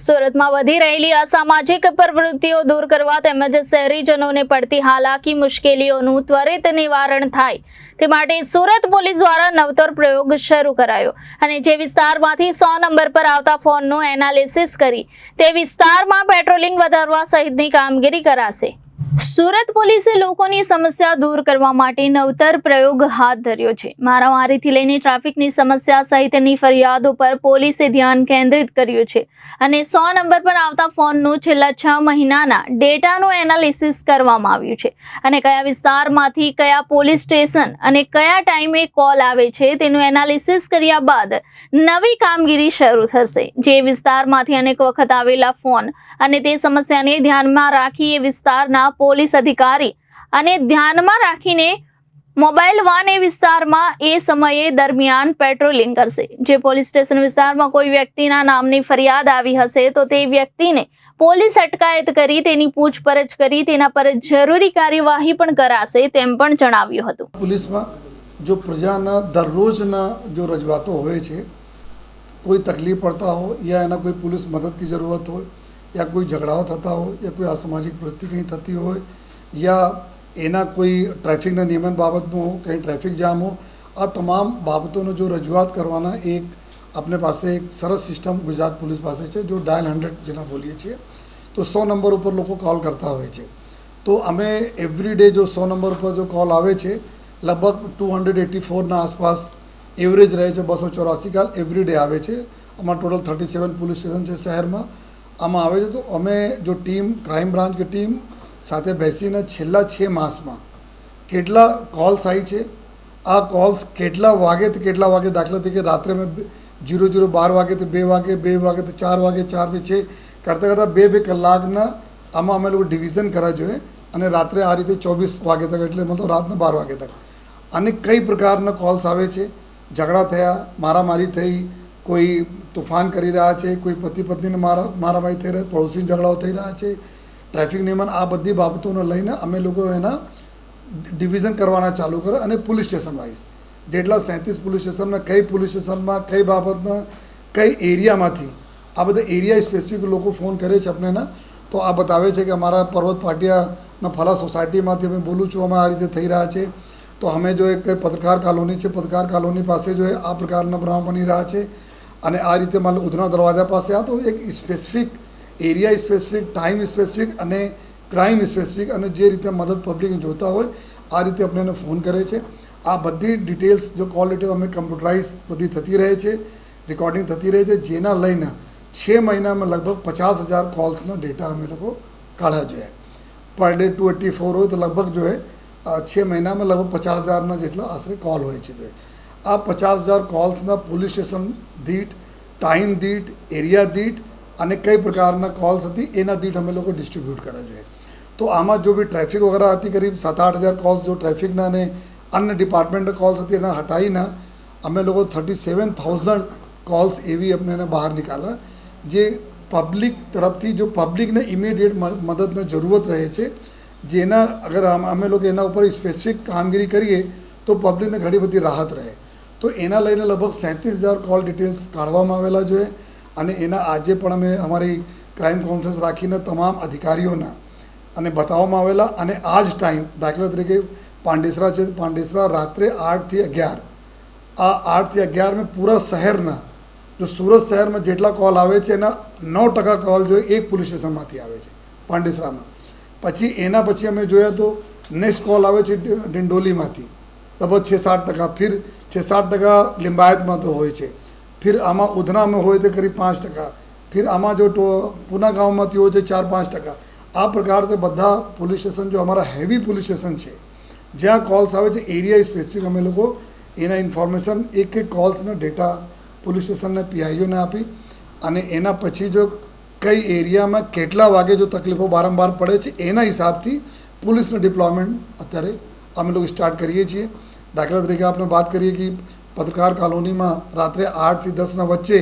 સુરતમાં વધી રહેલી અસામાજિક પ્રવૃત્તિઓ દૂર કરવા તેમજ શહેરીજનોને પડતી હાલાકી, મુશ્કેલીઓનું ત્વરિત નિવારણ થાય તે માટે સુરત પોલીસ દ્વારા નવતર પ્રયોગ શરૂ કરાયો અને જે વિસ્તારમાંથી સો નંબર પર આવતા ફોનનું એનાલિસિસ કરી તે વિસ્તારમાં પેટ્રોલિંગ વધારવા સહિતની કામગીરી કરાશે. સુરત પોલીસે લોકોની સમસ્યા દૂર કરવા માટે નવતર પ્રયોગ હાથ ધર્યો છે. મારામારીથી લઈને ટ્રાફિકની સમસ્યા સહિતની ફરિયાદો પર પોલીસે ધ્યાન કેન્દ્રિત કર્યું છે અને સો નંબર પર આવતા ફોનનું છેલ્લા છ મહિનાના ડેટાનું એનાલિસિસ કરવામાં આવ્યું છે. અને કયા વિસ્તારમાંથી કયા પોલીસ સ્ટેશન અને કયા ટાઈમે કોલ આવે છે તેનું એનાલિસિસ કર્યા બાદ નવી કામગીરી શરૂ થશે. જે વિસ્તારમાંથી અનેક વખત આવેલા ફોન અને તે સમસ્યાને ધ્યાનમાં રાખી એ વિસ્તારના પોલીસ અધિકારી અને ધ્યાનમાં રાખીને મોબાઈલ વાન એ વિસ્તારમાં એ સમયે દરમિયાન પેટ્રોલિંગ કરશે. જે પોલીસ સ્ટેશન વિસ્તારમાં કોઈ વ્યક્તિના નામની ફરિયાદ આવી હશે તો તે વ્યક્તિને પોલીસ અટકાયત કરી, તેની પૂછપરછ કરી, તેના પર જરૂરી કાર્યવાહી પણ કરાશે તેમ પણ જણાવ્યું હતું. પોલીસમાં જો પ્રજાના દરરોજના જો રજૂઆતો હોય છે, કોઈ તકલીફ પડતા હોય યા એના કોઈ પોલીસ મદદની જરૂરત હોય યા કોઈ ઝઘડાઓ થતા હોય યા કોઈ અસામાજિક પ્રવૃત્તિ કંઈ થતી હોય યા એના કોઈ ટ્રાફિકના નિયમન બાબતનું કંઈ ટ્રાફિક જામ હો આ તમામ બાબતોનો જો રજૂઆત કરવાના એક આપને પાસે એક સરસ સિસ્ટમ ગુજરાત પોલીસ પાસે છે જો ડાયલ હંડ્રેડ જેના બોલીએ છીએ તો સો નંબર ઉપર લોકો કોલ કરતા હોય છે તો અમે એવરી ડે જો સો નંબર ઉપર જો કોલ આવે છે લગભગ ટુ હંડ્રેડ એટી ફોરના આસપાસ એવરેજ રહે છે બસો ચોરાસી કાલ એવરી ડે આવે છે અમારા total thirty seven police station છે શહેરમાં આમાં આવે છે તો અમે જો ટીમ ક્રાઇમ બ્રાન્ચ કે ટીમ સાથે બેસીને છેલ્લા છ માસમાં કેટલા કોલ્સ આવી છે? આ કોલ્સ કેટલા વાગે તો કેટલા વાગે દાખલા તરીકે રાત્રે મેં જીરો જીરો બાર વાગે તો બે વાગે બે વાગે તો ચાર વાગે ચારથી છે કરતાં કરતાં બે બે કલાકના આમાં અમે લોકો ડિવિઝન કરવા જોઈએ અને રાત્રે આ રીતે ચોવીસ વાગે તક એટલે મતલબ રાતના બાર વાગે તક. અને કઈ પ્રકારના કોલ્સ આવે છે? ઝઘડા થયા, મારામારી થઈ કોઈ તોફાન કરી રહ્યા છે, કોઈ પતિ પત્નીને મારા મારામારી થઈ રહ્યા, પડોશી ઝઘડાઓ થઈ રહ્યા છે, ટ્રાફિક નિયમન આ બધી બાબતોને લઈને અમે લોકો એના ડિવિઝન કરવાના ચાલુ કરે અને પોલીસ સ્ટેશન વાઇઝ જેટલા સેંત્રીસ પોલીસ સ્ટેશનમાં કઈ પોલીસ સ્ટેશનમાં, કઈ બાબતના, કઈ એરિયામાંથી, આ બધા એરિયા સ્પેસિફિક લોકો ફોન કરે છે આપણને. તો આ બતાવે છે કે અમારા પર્વત પાટિયાના ફલા સોસાયટીમાંથી અમે બોલું છું, અમે આ રીતે થઈ રહ્યા છે. તો અમે જો એક પત્રકાર કોલોની છે, પત્રકાર કોલોની પાસે જો આ પ્રકારના બનાવ બની રહ્યા છે અને આ રીતે માનો ઉધના દરવાજા પાસે આ તો એક specific area specific time specific અને ક્રાઇમ સ્પેસિફિક અને જે રીતે મદદ પબ્લિક જોતા હોય, આ રીતે આપણે એને ફોન કરે છે. આ બધી ડિટેલ્સ જો કોલ અમે કમ્પ્યુટરાઇઝ બધી થતી રહે છે રેકોર્ડિંગ થતી રહે છે, જેના લઈને છ મહિનામાં લગભગ પચાસ હજાર કોલ્સનો ડેટા અમે લોકો કાઢ્યા જોઈએ. Per day to eighty four હોય તો લગભગ જોઈએ છ મહિનામાં લગભગ પચાસ હજારના જેટલા આશરે કોલ હોય છે. જોઈએ આ પચાસ હજાર કોલ્સના પોલીસ સ્ટેશન દીઠ ટાઈમ દીઠ એરિયા દીઠ અને કઈ પ્રકારના કોલ્સ હતી એના દીઠ અમે લોકો ડિસ્ટ્રીબ્યુટ કરવા જોઈએ. તો આમાં જો બી ટ્રાફિક વગેરે હતી કરીબ સાત આઠ હજાર કોલ્સ જો ટ્રાફિકના અને અન્ય ડિપાર્ટમેન્ટના કોલ્સ હતી એના હટાવીને અમે લોકો થર્ટી સેવન થાઉઝન્ડ કોલ્સ એવી અમને એને બહાર નીકાળ્યા, જે પબ્લિક તરફથી જો પબ્લિકને ઇમિડિયેટ મદદની જરૂરત રહે છે, જેના અગર અમે લોકો એના ઉપર સ્પેસિફિક કામગીરી કરીએ તો પબ્લિકને ઘણી બધી રાહત રહે. તો એના લઈને લગભગ સેંત્રીસ હજાર કોલ ડિટેલ્સ કાઢવામાં આવેલા જોઈએ અને એના આજે પણ અમે અમારી ક્રાઇમ કોન્ફરન્સ રાખીને તમામ અધિકારીઓના અને બતાવવામાં આવેલા અને આ જ ટાઈમ દાખલા તરીકે પાંડેસરા છે, પાંડેસરા રાત્રે આઠથી અગિયાર. આ આઠથી અગિયારમાં પૂરા શહેરના, જો સુરત શહેરમાં જેટલા કોલ આવે છે, એના નવ ટકા કોલ જોઈએ એક પોલીસ સ્ટેશનમાંથી આવે છે, પાંડેસરામાં. પછી એના પછી અમે જોયા તો નેક્સ્ટ કોલ આવે છે ડિંડોલીમાંથી. લગભગ છ સાત ટકા. ફિર છ, સાત ટકા લિંબાયતમાં તો હોય છે. ફિર આમાં ઉધનામાં હોય તો કરીબ પાંચ ટકા. ફિર આમાં જો પૂના ગામમાંથી હોય છે ચાર પાંચ ટકા. આ પ્રકાર से બધા પોલીસ સ્ટેશન, જો અમારા હેવી પોલીસ સ્ટેશન છે, જ્યાં કોલ્સ આવે છે, એરિયા સ્પેસિફિક અમે લોકો એના ઇન્ફોર્મેશન એક એક કોલ્સનો ડેટા પોલીસ સ્ટેશનના પીઆઈઓને આપી અને એના પછી જો કઈ એરિયામાં કેટલા વાગે જો તકલીફો વારંવાર પડે છે, એના હિસાબથી પોલીસનું ડિપ્લોયમેન્ટ અત્યારે અમે લોકો સ્ટાર્ટ કરીએ છીએ. દાખલા તરીકે આપણે વાત કરીએ કે પત્રકાર કોલોનીમાં રાત્રે આઠથી દસના વચ્ચે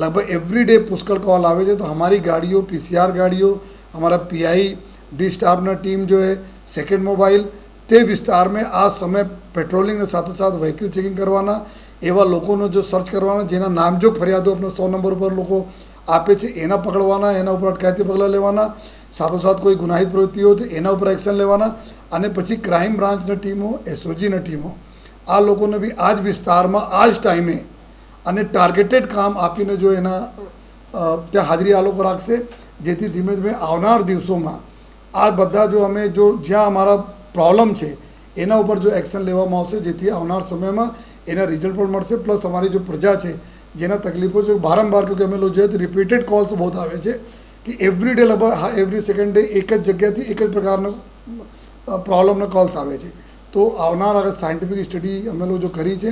લગભગ એવરી ડે પુષ્કળ કોલ આવે છે. તો અમારી ગાડીઓ પીસીઆર ગાડીઓ, અમારા પીઆઈ ડી સ્ટાફના ટીમ જો એ સેકન્ડ મોબાઈલ તે વિસ્તારમાં આ સમય પેટ્રોલિંગની સાથે સાથે વ્હીકલ ચેકિંગ કરવાના એવા લોકોનો જો સર્ચ કરવાના, જેના નામ જો ફરિયાદો આપણે સો નંબર પર લોકો આપે છે, એના પકડવાના, એના ઉપર અટકાયતી પગલાં લેવાના, સાથોસાથ કોઈ ગુનાહિત પ્રવૃત્તિઓ છે એના ઉપર એક્શન લેવાના. અને પછી ક્રાઇમ બ્રાન્ચની ટીમો એસઓજીની ટીમો, આ લોકોને બી આ જ વિસ્તારમાં આ જ ટાઈમે અને ટાર્ગેટેડ કામ આપીને જો એના ત્યાં હાજરી આ લોકો રાખશે, જેથી ધીમે ધીમે આવનાર દિવસોમાં આ બધા જો અમે જો જ્યાં અમારા પ્રોબ્લેમ છે, એના ઉપર જો એક્શન લેવામાં આવશે, જેથી આવનાર સમયમાં એના રિઝલ્ટ પણ મળશે પ્લસ અમારી જો પ્રજા છે, જેના તકલીફો છે, વારંવાર કે અમે લોકો જોઈએ રિપીટેડ કોલ્સ બહુ આવે છે, કે એવરી ડે લગભગ એવરી સેકન્ડ ડે એક જ જગ્યાથી એક જ પ્રકારનો પ્રોબ્લમના કોલ્સ આવે છે. તો આવનાર સાયન્ટિફિક સ્ટડી અમે લોકો જો કરી છે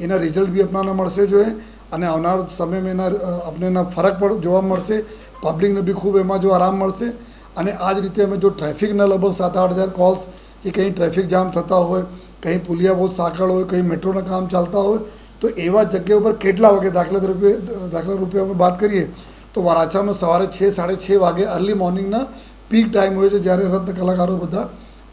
એના રિઝલ્ટ બી આપણાને મળશે જોઈએ અને આવનાર સમયમાં એના અ, આપણે એના ફરક પણ જોવા મળશે. પબ્લિકને બી ખૂબ એમાં જો આરામ મળશે અને આ જ રીતે અમે જો ટ્રાફિકના લગભગ સાત આઠ હજાર કોલ્સ કે કંઈ ટ્રાફિક જામ થતા હોય કંઈ પુલિયા બહુ સાંકળ હોય કંઈ મેટ્રોના કામ ચાલતા હોય તો એવા જગ્યા ઉપર કેટલા વાગે દાખલા રૂપે દાખલા રૂપે અમે વાત કરીએ તો વરાછામાં સવારે છ સાડે છ વાગે અર્લી મોર્નિંગના પીક ટાઈમ હોય છે જ્યારે રત્ન કલાકારો બધા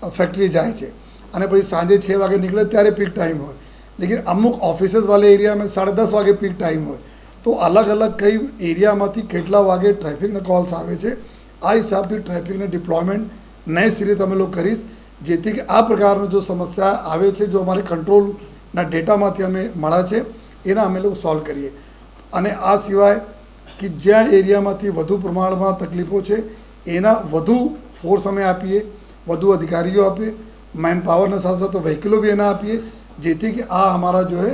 ફેક્ટરી જાય છે. અને પછી સાંજે છ વાગે નીકળે ત્યારે પીક ટાઈમ હોય. લેકિન અમુક ઓફિસિસવાળા એરિયામાં સાડા દસ વાગે પીક ટાઈમ હોય. તો અલગ અલગ કઈ એરિયામાંથી કેટલા વાગે ટ્રાફિકના કોલ્સ આવે છે, આ હિસાબથી ટ્રાફિકને ડિપ્લોયમેન્ટ નઈ રીતે તમે લોકો કરીશ. જેથી કે આ પ્રકારનો જો સમસ્યા આવે છે, જો અમારે કંટ્રોલના ડેટામાંથી અમે મળ્યા છે, એના અમે લોકો સોલ્વ કરીએ. અને આ સિવાય કે જ્યાં એરિયામાંથી વધુ પ્રમાણમાં તકલીફો છે, એના વધુ ફોર્સ અમે આપીએ. વધુ અધિકારીઓ આપીએ મેન પાવરના સાથે સાથે વ્હીકલો બી એના આપીએ, જેથી કે આ અમારા જો એ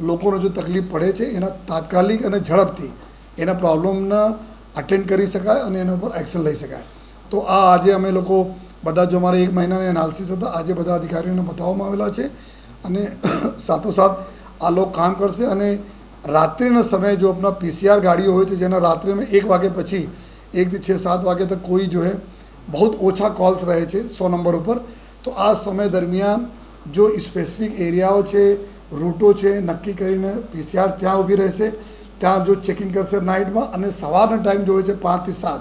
લોકોને જો તકલીફ પડે છે, એના તાત્કાલિક અને ઝડપથી એના પ્રોબ્લેમના અટેન્ડ કરી શકાય અને એના ઉપર એક્શન લઈ શકાય. તો આ આજે અમે લોકો બધા જો અમારે એક મહિનાના એનાલિસિસ હતા, આજે બધા અધિકારીઓને બતાવવામાં આવેલા છે અને સાથોસાથ આ લોકો કામ કરશે અને રાત્રિના સમયે જો આપણા પીસીઆર ગાડીઓ હોય છે, જેના રાત્રિમાં એક વાગે પછી એકથી છ, સાત વાગે તક કોઈ જો હે બહુ ઓછા કોલ્સ રહે છે સો નંબર ઉપર તો આ સમય દરમિયાન જો સ્પેસિફિક એરિયાઓ છે રૂટો છે નક્કી કરીને પીસીઆર ત્યાં ઊભી રહેશે ત્યાં જો ચેકિંગ કરશે નાઇટમાં અને સવારનો ટાઈમ જો છે પાંચથી સાત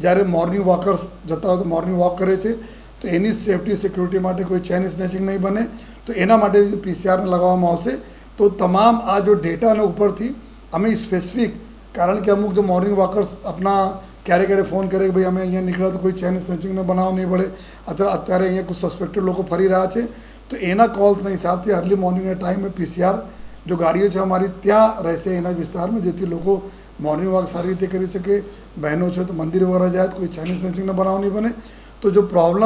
જ્યારે મોર્નિંગ વોકર્સ જતા હોય તો મોર્નિંગ વોક કરે છે, તો એની સેફટી સિક્યુરિટી માટે કોઈ ચેન સ્નેચિંગ નહીં બને. તો એના માટે પીસીઆરને લગાવવામાં આવશે, તો તમામ આ જો ડેટાના ઉપરથી અમે સ્પેસિફિક કારણ કે અમુક જો મોર્નિંગ વોકર્સ આપણા ક્યારે ક્યારે ફોન કરે કે ભાઈ અમે અહીંયા નીકળ્યા તો કોઈ ચેન સ્નેચિંગનો બનાવ નહીં પડે અત્યારે અત્યારે અહીંયા કોઈ સસ્પેક્ટેડ લોકો ફરી રહ્યા છે તો એના કોલ્સના હિસાબથી અર્લી મોર્નિંગના ટાઈમે પીસીઆર જો ગાડીઓ છે અમારી ત્યાં રહેશે એના વિસ્તારમાં જેથી લોકો મોર્નિંગ વોક સારી રીતે કરી શકે બહેનો છે તો મંદિર વગેરે જાય તો કોઈ ચાઇનીઝ સ્નેચિંગનો બનાવ નહીં બને તો જો પ્રોબ્લેમ